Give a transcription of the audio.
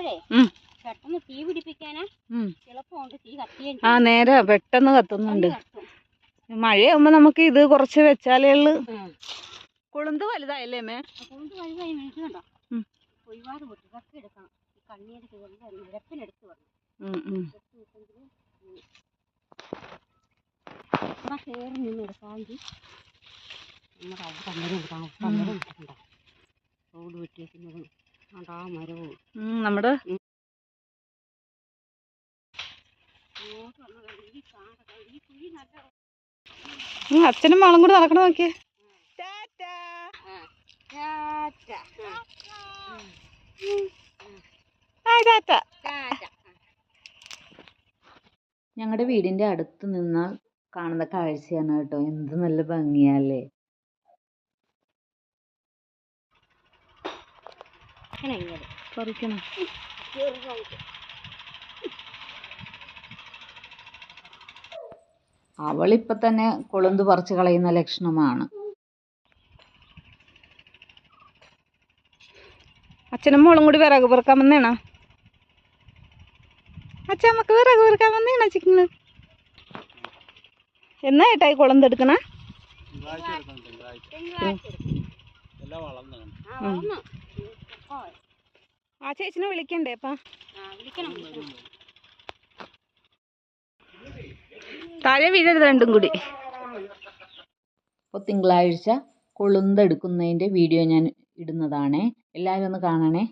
വെക്കുമ്പോഴേ. പെട്ടെന്ന് തീ പിടിപ്പിക്കാനാ ഉം. എളുപ്പമുണ്ട്. തീ കത്തിയും ആ നേരെ പെട്ടെന്ന് കത്തുന്നുണ്ട്. കത്തും. മഴയാകുമ്പോ നമുക്ക് ഇത് കുറച്ച് വെച്ചാലേ ഉള്ളു. കൊളുന്ത് വലുതായല്ലേ മേ കൊളുന്ത് വലുതായി കണ്ടോ. ഒരുപാട് പൊട്ടി. ഇതൊക്കെ എടുക്കണം. ഈ കണ്ണീര് കയറി നിരപ്പിലെടുത്ത് വരണം. കയറി നിന്ന് എടുക്കാമെങ്കിൽ നമ്മുടെ അവിടെ വെട്ടിയേക്കുന്നതും. നമ്മുടെ അച്ഛനും മകളും കൂടി നടക്കണ നോക്കിയേ. ഞങ്ങളുടെ വീടിന്റെ അടുത്ത് നിന്നാൽ കാണുന്ന കാഴ്ചയാണ് കേട്ടോ. എന്ത് നല്ല ഭംഗിയല്ലേ. ഇങ്ങനെ ഇങ്ങനെ. പറിക്കണം. ചെറുതായിട്ട്. അവളിപ്പൊ തന്നെ കൊളുന്ത് പറിച്ചു കളയുന്ന ലക്ഷണമാണ്. അച്ഛനും മോളും കൂടി വിറക് പെറുക്കാൻ വന്നേണോ? അച്ഛൻ നമുക്ക് വിറക് പെറുക്കാൻ വന്നേണോ ചിക്കന്? എന്നാ ഏട്ടായി കൊളന്തെടുക്കണ തിങ്കളാഴ്ച എടുക്കും. ആ, ചേച്ചിനെ വിളിക്കണ്ടേ അപ്പാ. താഴെ വീഴരുത് രണ്ടും കൂടി. അപ്പോൾ തിങ്കളാഴ്ച കൊളുന്തെടുക്കുന്നതിന്റെ വീഡിയോ ഞാൻ ഇടുന്നതാണേ. എല്ലാവരും ഒന്ന് കാണണേ.